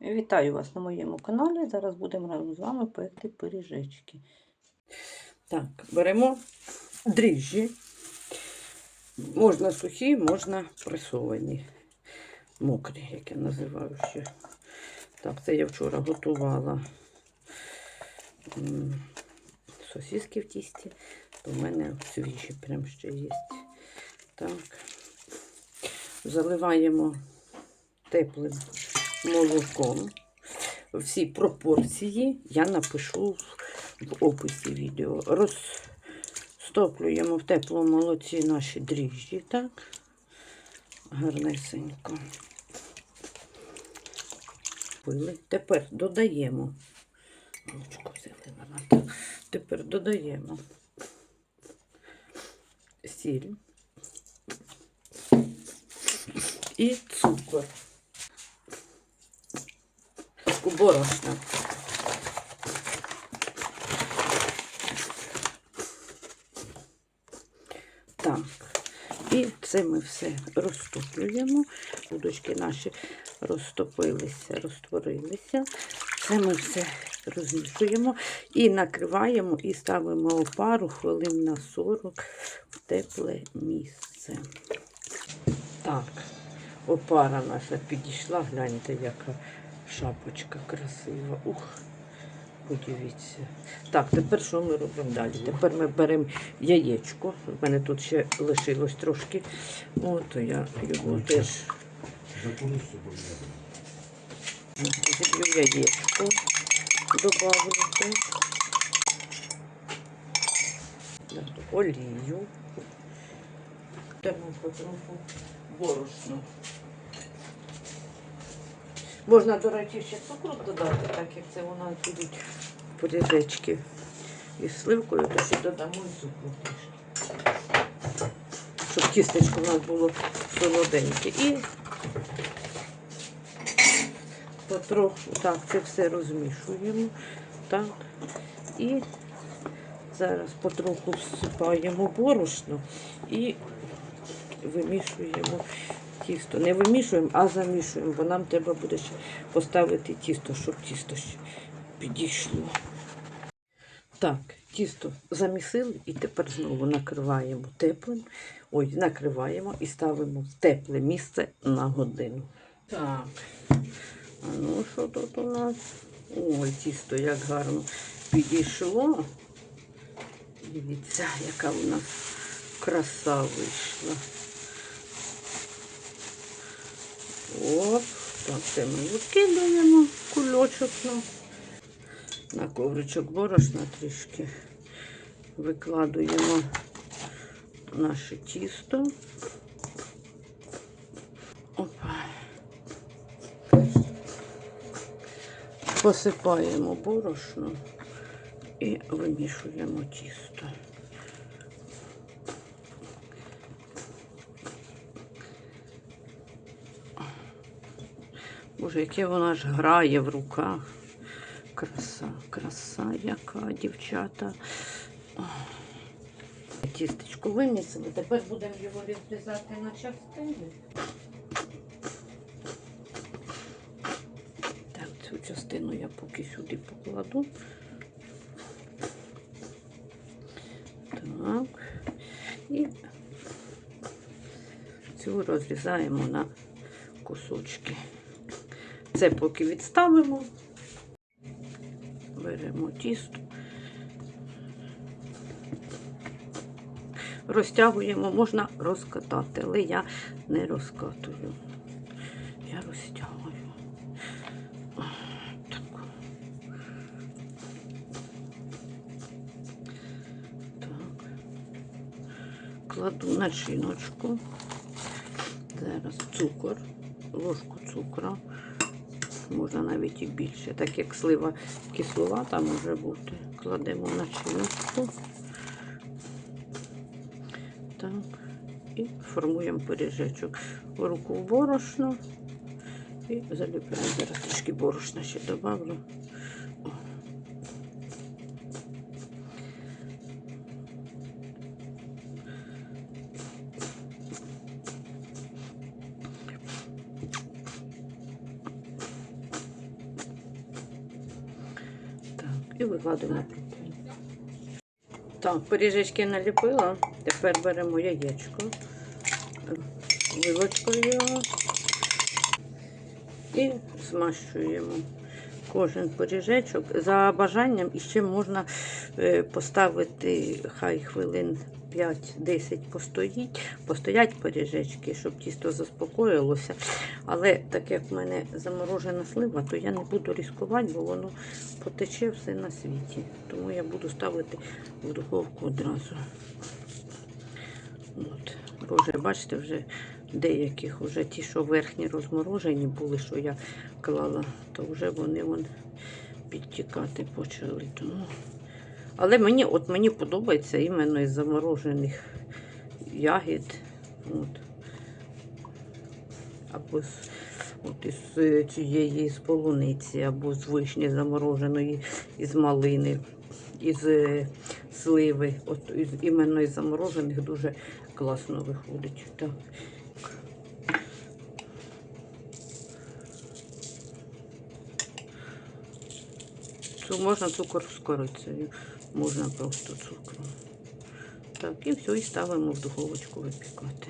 Вітаю вас на моєму каналі. Зараз будемо разом з вами пекти пиріжечки. Так, беремо дріжджі. Можна сухі, можна пресовані. Мокрі, як я називаю ще. Так, це я вчора готувала сосиски в тісті. То в мене свіжі прям ще є. Так. Заливаємо теплим молоком. Всі пропорції я напишу в описі відео. Розтоплюємо в теплому молоці наші дріжджі, так? Гарнесенько. Тепер додаємо. Ручку взяли. Тепер додаємо сіль і цукор. Борошна. Так. І це ми все розтоплюємо. Удочки наші розтопилися, розтворилися. Це ми все розмішуємо і накриваємо, і ставимо опару хвилин на 40 в тепле місце. Так, опара наша підійшла, гляньте, яка шапочка красива. Ух, подивіться. Так, тепер що ми робимо далі? Тепер ми беремо яєчко. У мене тут ще лишилось трошки. От я його теж зіб'ю яєчко. Добавлю Олію. Дамо потроху борошно. Можна, до речі, ще цукру додати, так як це нас будуть порізечки із сливкою, то ще додамо і цукру трішки. Щоб тістечко у нас було солоденьке. І потроху так, це все розмішуємо. Так. І зараз потроху всипаємо борошно і вимішуємо тісто. Не вимішуємо, а замішуємо, бо нам треба буде ще поставити тісто, щоб тісто ще підійшло. Так, тісто замісили і тепер знову накриваємо теплим. Ой, накриваємо і ставимо в тепле місце на годину. Так. А ну що тут у нас? Ой, тісто як гарно підійшло. Дивіться, яка у нас краса вийшла. Оп, так це ми викидаємо кульочок на, на ковричок борошна трішки. Викладуємо наше тісто. Опа. Посипаємо борошно і вимішуємо тісто. Боже, яке вона ж грає в руках. Краса, краса, яка дівчата. Тістечко вимісили. Тепер будемо його відрізати на частини. Так, цю частину я поки сюди покладу. Так. І цю розрізаємо на кусочки. Це поки відставимо, беремо тісто, розтягуємо, можна розкатати, але я не розкатую. Я розтягую. Так. Так. Кладу начиночку. Зараз цукор, ложку цукру можна навіть і більше. Так як слива кисловата може бути. Кладемо начинку. Так. І формуємо пиріжечок. Руку в борошно і заліпляємо. Зараз трішки борошна ще добавлю. І викладемо. Так, пиріжечки наліпила. Тепер беремо яєчко, вилочкою його і змащуємо кожен пиріжечок. За бажанням іще можна е, поставити хай хвилин 5-10 постоїть, постоять пиріжечки, щоб тісто заспокоїлося. Але так як в мене заморожена слива, то я не буду ризикувати, бо воно потече все на світі. Тому я буду ставити в духовку одразу. От. Боже, бачите, вже деяких вже ті, що верхні розморожені були, що я клала, то вже вони вон підтікати почали. Тому... Але мені, от мені подобається іменно із заморожених ягід. От. Або з, от із е, цієї з полуниці, або з вишні замороженої, із малини, із е, сливи. От із, іменно із заморожених дуже класно виходить. Так. Можна цукор з корицею, можна просто цукром. Так, і все, і ставимо в духовочку випікати.